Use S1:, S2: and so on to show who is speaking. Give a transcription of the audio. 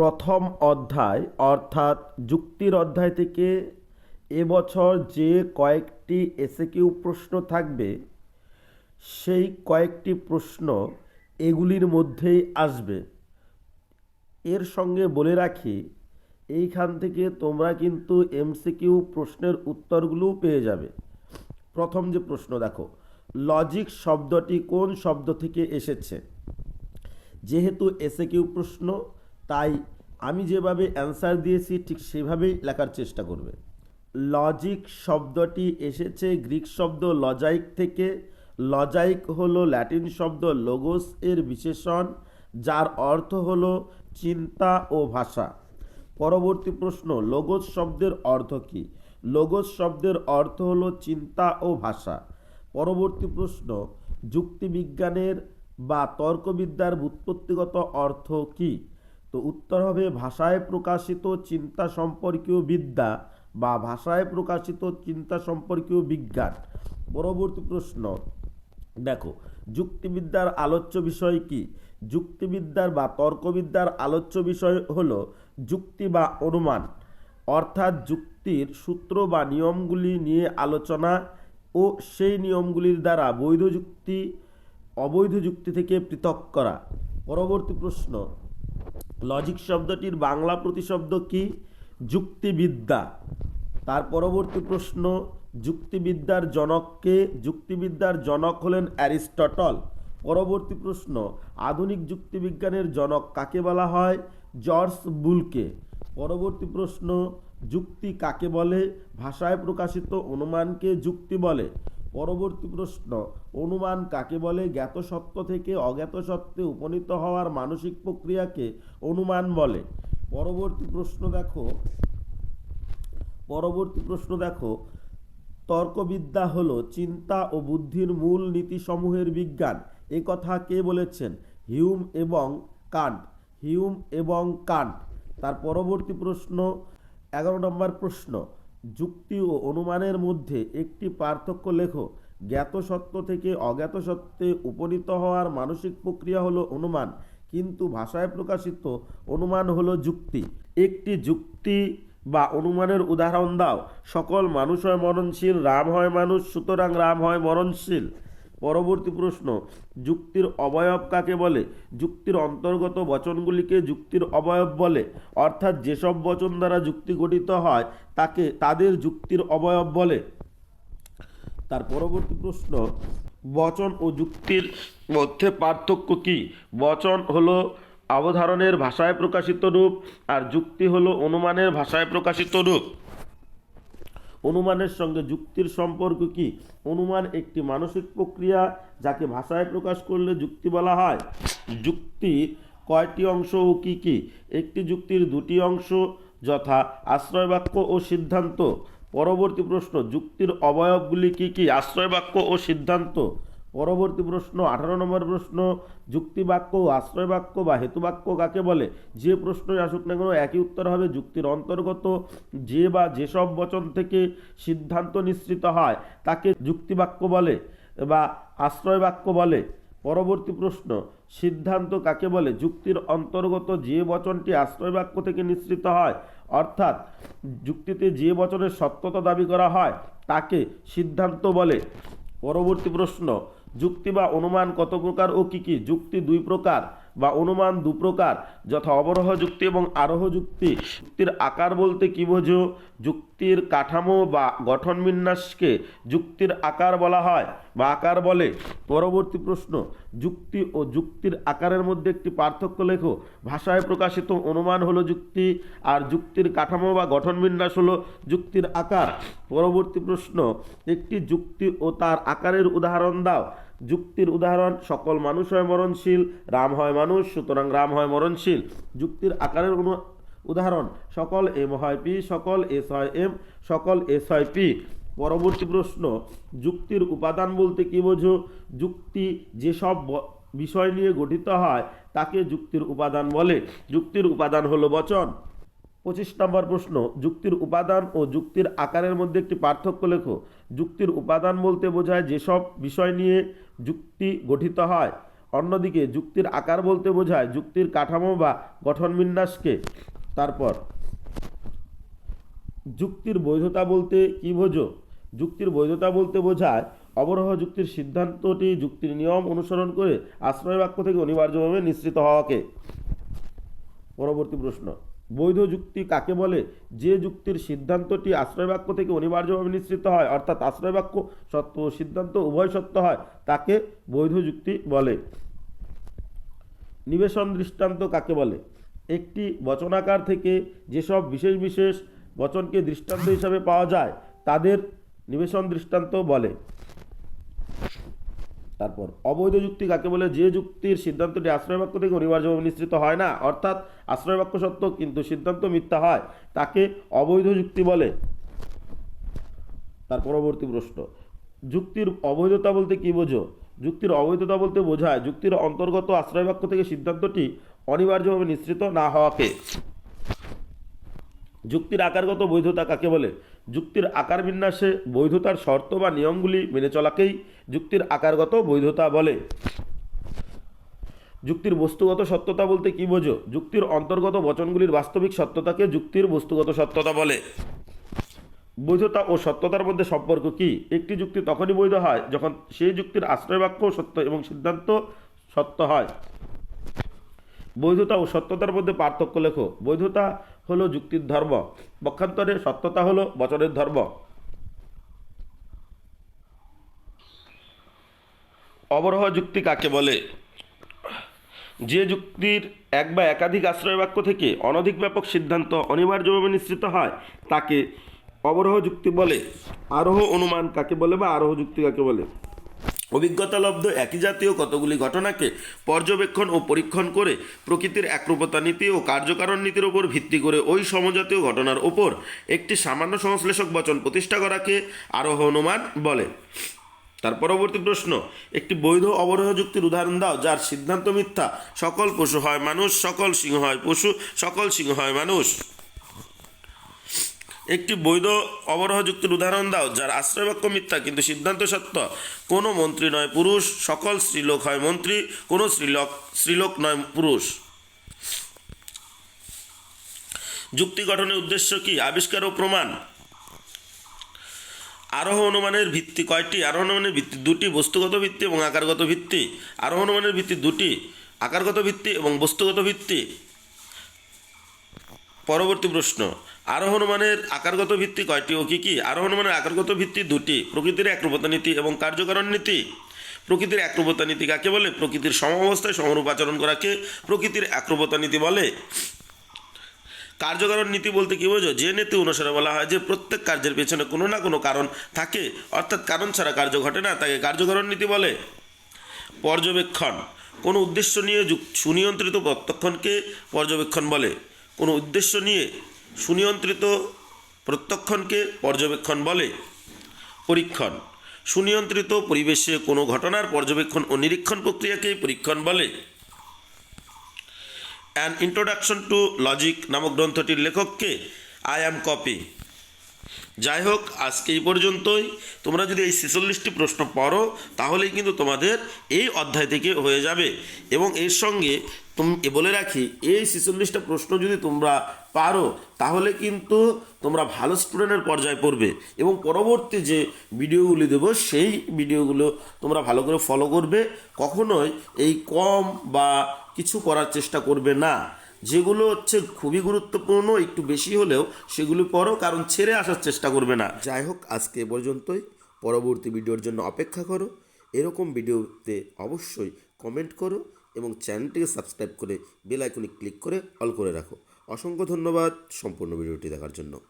S1: প্রথম অধ্যায় অর্থাৎ যুক্তির অধ্যায় থেকে এবছর যে কয়েকটি এসএকিউ প্রশ্ন থাকবে, সেই কয়েকটি প্রশ্ন এগুলির মধ্যেই আসবে। এর সঙ্গে বলে রাখি, এইখান থেকে তোমরা কিন্তু এমসিকিউ প্রশ্নের উত্তরগুলোও পেয়ে যাবে। প্রথম যে প্রশ্ন, দেখো, লজিক শব্দটি কোন শব্দ থেকে এসেছে? যেহেতু এসে কিউ প্রশ্ন তাই আমি যেভাবে অ্যান্সার দিয়েছি ঠিক সেভাবেই লেখার চেষ্টা করবে। লজিক শব্দটি এসেছে গ্রিক শব্দ লজাইক থেকে। লজাইক হলো ল্যাটিন শব্দ লোগোস এর বিশেষণ, যার অর্থ হলো চিন্তা ও ভাষা। পরবর্তী প্রশ্ন লোগোস শব্দের অর্থ কী? লোগোস শব্দের অর্থ হলো চিন্তা ও ভাষা। পরবর্তী প্রশ্ন, যুক্তিবিজ্ঞানের বা তর্কবিদ্যার ব্যুৎপত্তিগত অর্থ কী? তো উত্তর হবে ভাষায় প্রকাশিত চিন্তা সম্পর্কীয় বিদ্যা বা ভাষায় প্রকাশিত চিন্তা সম্পর্কীয় বিজ্ঞান। পরবর্তী প্রশ্ন। দেখো, যুক্তিবিদ্যার আলোচ্য বিষয় কি? যুক্তিবিদ্যার বা তর্কবিদ্যার আলোচ্য বিষয় হলো যুক্তি বা অনুমান। অর্থাৎ যুক্তির সূত্র বা নিয়মগুলি নিয়ে আলোচনা ও সেই নিয়মগুলির দ্বারা বৈধ যুক্তি, অবৈধ যুক্তি থেকে পৃথক করা। পরবর্তী প্রশ্ন। লজিক শব্দটির বাংলা প্রতিশব্দ কি? যুক্তিবিদ্যা। তার পরবর্তী প্রশ্ন, যুক্তিবিদ্যার জনককে যুক্তিবিদ্যার জনক হলেন অ্যারিস্টটল। পরবর্তী প্রশ্ন, আধুনিক যুক্তিবিজ্ঞানের জনক কাকে বলা হয়? জর্জ বুলকে। পরবর্তী প্রশ্ন, যুক্তি কাকে বলে? ভাষায় প্রকাশিত অনুমানকে যুক্তি বলে। পরবর্তী প্রশ্ন, অনুমান কাকে বলে? জ্ঞাত সত্য থেকে অজ্ঞাত সত্ত্বে উপনীত হওয়ার মানসিক প্রক্রিয়াকে অনুমান বলে। পরবর্তী প্রশ্ন দেখো, পরবর্তী প্রশ্ন দেখো, তর্কবিদ্যা হলো চিন্তা ও বুদ্ধির মূল নীতিসমূহের বিজ্ঞান। এ কথা কে বলেছেন? হিউম এবং কান্ট। হিউম এবং কান্ট। তার পরবর্তী প্রশ্ন, এগারো নম্বর প্রশ্ন যুক্তি ও অনুমানের মধ্যে একটি পার্থক্য লেখো। জ্ঞাত সত্য থেকে অজ্ঞাত সত্যে উপনীত হওয়ার মানসিক প্রক্রিয়া হলো অনুমান, কিন্তু ভাষায় প্রকাশিত অনুমান হলো যুক্তি। একটি যুক্তি বা অনুমানের উদাহরণ দাও। সকল মানুষ হয় মরণশীল, রাম হয় মানুষ, সুতরাং রাম হয় মরণশীল। পরবর্তী প্রশ্ন, যুক্তির অবয়ব কাকে বলে? যুক্তির অন্তর্গত বচনগুলিকে যুক্তির অবয়ব বলে। অর্থাৎ যেসব বচন দ্বারা যুক্তি গঠিত হয়, তাকে তাদের যুক্তির অবয়ব বলে। তার পরবর্তী প্রশ্ন, বচন ও যুক্তির মধ্যে পার্থক্য কি? বচন হলো অবধারণের ভাষায় প্রকাশিত রূপ আর যুক্তি হলো অনুমানের ভাষায় প্রকাশিত রূপ। অনুমানের সঙ্গে যুক্তির সম্পর্ক কি? অনুমান একটি মানসিক প্রক্রিয়া যাকে ভাষায় প্রকাশ করলে যুক্তি বলা হয়। যুক্তি কয়টি অংশ ও কি কি? একটি যুক্তির দুটি অংশ যথা আশ্রয় বাক্য ও সিদ্ধান্ত। পরবর্তী প্রশ্ন, যুক্তির অবয়বগুলি কি কি? আশ্রয় বাক্য ও সিদ্ধান্ত। পরবর্তী প্রশ্ন, আঠারো নম্বর প্রশ্ন যুক্তিবাক্য আশ্রয় বাক্য বা হেতুবাক্য কাকে বলে? যে প্রশ্নই আসুক না কেন, একই উত্তর হবে যুক্তির অন্তর্গত। যে বা যেসব বচন থেকে সিদ্ধান্ত নিঃসৃত হয়, তাকে যুক্তিবাক্য বলে বা আশ্রয় বাক্য বলে। পরবর্তী প্রশ্ন, সিদ্ধান্ত কাকে বলে? যুক্তির অন্তর্গত যে বচনটি আশ্রয় বাক্য থেকে নিঃসৃত হয়, অর্থাৎ যুক্তিতে যে বচনের সত্যতা দাবি করা হয়, তাকে সিদ্ধান্ত বলে। পরবর্তী প্রশ্ন যুক্তি বা অনুমান কত প্রকার ও কি কি? যুক্তি দুই প্রকার। বা অনুমান দু প্রকার, যথা অবরোহ যুক্তি এবং আরোহ যুক্তি। যুক্তির আকার বলতে কি বোঝো? যুক্তির কাঠামো বা গঠন বিন্যাসকে যুক্তির আকার বলা হয় বা আকার বলে। পরবর্তী প্রশ্ন, যুক্তি ও যুক্তির আকারের মধ্যে একটি পার্থক্য লেখো। ভাষায় প্রকাশিত অনুমান হলো যুক্তি, আর যুক্তির কাঠামো বা গঠন বিন্যাস হলো যুক্তির আকার। পরবর্তী প্রশ্ন, একটি যুক্তি ও তার আকারের উদাহরণ দাও। যুক্তির উদাহরণ, সকল মানুষ হয় মরণশীল, রাম হয় মানুষ, সুতরাং রাম হয় মরণশীল। যুক্তির আকারের অনু উদাহরণ, সকল এম হয় পি, সকল এস হয় এম, সকল এস হয় পি। পরবর্তী প্রশ্ন, যুক্তির উপাদান বলতে কি বোঝো? যুক্তি যেসব বিষয় নিয়ে গঠিত হয়, তাকে যুক্তির উপাদান বলে। যুক্তির উপাদান হলো বচন। পঁচিশ নম্বর প্রশ্ন, যুক্তির উপাদান ও যুক্তির আকারের মধ্যে একটি পার্থক্য লেখো। যুক্তির উপাদান বলতে বোঝায় যেসব বিষয় নিয়ে যুক্তি গঠিত হয়। অন্যদিকে, যুক্তির আকার বলতে বোঝায় যুক্তির কাঠামো বা গঠন বিন্যাসকে তারপর, যুক্তির বৈধতা বলতে কি বোঝো? যুক্তির বৈধতা বলতে বোঝায় অবরোহ যুক্তির সিদ্ধান্তটি যুক্তির নিয়ম অনুসরণ করে আশ্রয় বাক্য থেকে অনিবার্যভাবে নিঃসৃত হওয়াকে। পরবর্তী প্রশ্ন বৈধ যুক্তি কাকে বলে? যে যুক্তির সিদ্ধান্তটি আশ্রয় বাক্য থেকে অনিবার্যভাবে নিঃসৃত হয়, অর্থাৎ আশ্রয় বাক্য সত্য ও সিদ্ধান্ত উভয় সত্য হয়, তাকে বৈধ যুক্তি বলে। নিবেশন দৃষ্টান্ত কাকে বলে? একটি বচনাকার থেকে যেসব বিশেষ বিশেষ বচনকে দৃষ্টান্ত হিসাবে পাওয়া যায়, তাদের নিবেশন দৃষ্টান্ত বলে। তারপর, অবৈধ যুক্তি কাকে বলে? যে যুক্তির সিদ্ধান্তটি আশ্রয় বাক্য থেকে অনিবার্যভাবে নিশ্চিত হয় না, অর্থাৎ আশ্রয় বাক্য সত্য, কিন্তু সিদ্ধান্ত মিথ্যা হয়, তাকে অবৈধ যুক্তি বলে। তার পরবর্তী প্রশ্ন, যুক্তির অবৈধতা বলতে কি বোঝো? যুক্তির অবৈধতা বলতে বোঝায় যুক্তির অন্তর্গত আশ্রয় বাক্য থেকে সিদ্ধান্তটি অনিবার্যভাবে নিশ্চিত না হওয়াকে। যুক্তির আকারগত বৈধতা কাকে বলে? যুক্তির আকার বিন্যাসে বৈধতার শর্ত বা নিয়মগুলি মেনে চলাকেই যুক্তির আকারগত বৈধতা বলে। যুক্তির বস্তুগত সত্যতা বলতে কি বোঝো? যুক্তির অন্তর্গত বচনগুলির বাস্তবিক সত্যতাকে যুক্তির বস্তুগত সত্যতা বলে। বৈধতা ও সত্যতার মধ্যে সম্পর্ক কি? একটি যুক্তি তখনই বৈধ হয় যখন সেই যুক্তির আশ্রয় বাক্য সত্য এবং সিদ্ধান্ত সত্য হয়। বৈধতা ও সত্যতার মধ্যে পার্থক্য লেখো। বৈধতা হলো যুক্তির ধর্ম। পক্ষান্তরে সত্যতা হলো বচনের ধর্ম। অবরোহ যুক্তি কাকে বলে? যে যুক্তির এক বা একাধিক আশ্রয় বাক্য থেকে অনধিক ব্যাপক সিদ্ধান্ত অনিবার্যভাবে নিশ্চিত হয়, তাকে অবরোহ যুক্তি বলে। আরোহ অনুমান কাকে বলে বা আরোহ যুক্তি কাকে বলে? অভিজ্ঞতালব্ধ একই জাতীয় কতগুলি ঘটনাকে পর্যবেক্ষণ ও পরীক্ষণ করে প্রকৃতির একরূপতা নীতি ও কার্যকারণ নীতির ওপর ভিত্তি করে ওই সমজাতীয় ঘটনার ওপর একটি সামান্য সংশ্লেষক বচন প্রতিষ্ঠা করাকে আরোহ অনুমান বলে। তার পরবর্তী প্রশ্ন, একটি বৈধ অবরোহ যুক্তির উদাহরণ দাও, যার সিদ্ধান্ত মিথ্যা। সকল পশু হয় মানুষ, সকল সিংহ হয় পশু, সকল সিংহ হয় মানুষ। একটি বৈধ অবরোহ যুক্তির উদাহরণ দাও, যার আশ্রয়বাক্য মিথ্যা, কিন্তু সিদ্ধান্ত সত্য। কোনো মন্ত্রী নয় পুরুষ, সকল স্ত্রীলোক হয় মন্ত্রী, কোনো স্ত্রীলোক স্ত্রীলোক নয় পুরুষ। যুক্তি গঠনের উদ্দেশ্য কি? আবিষ্কার ও প্রমাণ। আরোহ অনুমানের ভিত্তি কয়টি? আরোহ অনুমানের ভিত্তি দুটি, বস্তুগত ভিত্তি এবং আকারগত ভিত্তি। আরোহ অনুমানের ভিত্তি দুটি, আকারগত ভিত্তি এবং বস্তুগত ভিত্তি। পরবর্তী প্রশ্ন, আরোহ অনুমানের আকারগত ভিত্তি কয়টি ও কী কী? আরোহ অনুমানের আকারগত ভিত্তি দুটি, প্রকৃতির একরূপতা নীতি এবং কার্যকরণ নীতি। প্রকৃতির একরূপতা নীতি কাকে বলে? প্রকৃতির সমাবস্থায় সমরূপ আচরণ করাকে প্রকৃতির একরূপতা নীতি বলে। কার্যকরণ নীতি বলতে কি বোঝো? যে নীতি অনুসারে বলা হয় যে প্রত্যেক কার্যের পেছনে কোনো না কোনো কারণ থাকে, অর্থাৎ কারণ ছাড়া কার্য ঘটে না, তাকে কার্যকরণ নীতি বলে। পর্যবেক্ষণ, কোনো উদ্দেশ্য নিয়ে সুনিয়ন্ত্রিত প্রত্যক্ষণকে পর্যবেক্ষণ বলে। কোনো উদ্দেশ্য নিয়ে সুনিয়ন্ত্রিত প্রত্যক্ষণকে পর্যবেক্ষণ বলে। পরীক্ষণ, সুনিয়ন্ত্রিত পরিবেশে কোনো ঘটনার পর্যবেক্ষণ ও নিরীক্ষণ প্রক্রিয়াকেই পরীক্ষণ বলে। অ্যান ইন্ট্রোডাকশন টু লজিক নামক গ্রন্থটির লেখককে আই অ্যাম কপি যাই হোক আজকে এই পর্যন্তই। তোমরা যদি এই ছেচল্লিশটি প্রশ্ন পড়ো, তাহলেই কিন্তু তোমাদের এই অধ্যায় থেকে হয়ে যাবে। এবং এর সঙ্গে তুমি বলে রাখি, এই ছেচল্লিশটা প্রশ্ন যদি তোমরা পারো, তাহলে কিন্তু তোমরা ভালো স্টুডেন্টের পর্যায়ে পড়বে। এবং পরবর্তী যে ভিডিওগুলি দেবো, সেই ভিডিওগুলো তোমরা ভালো করে ফলো করবে। কখনোই এই কম বা কিছু করার চেষ্টা করবে না। যেগুলো হচ্ছে খুবই গুরুত্বপূর্ণ, একটু বেশি হলেও সেগুলি পড়ো, কারণ ছেড়ে আসার চেষ্টা করবে না। যাই হোক, আজকে এ পর্যন্তই। পরবর্তী ভিডিওর জন্য অপেক্ষা করো। এরকম ভিডিওতে অবশ্যই কমেন্ট করো। এবং চ্যানেলটিকে সাবস্ক্রাইব করে বেল আইকনে ক্লিক করে অল করে রাখো। অসংখ্য ধন্যবাদ সম্পূর্ণ ভিডিওটি দেখার জন্য।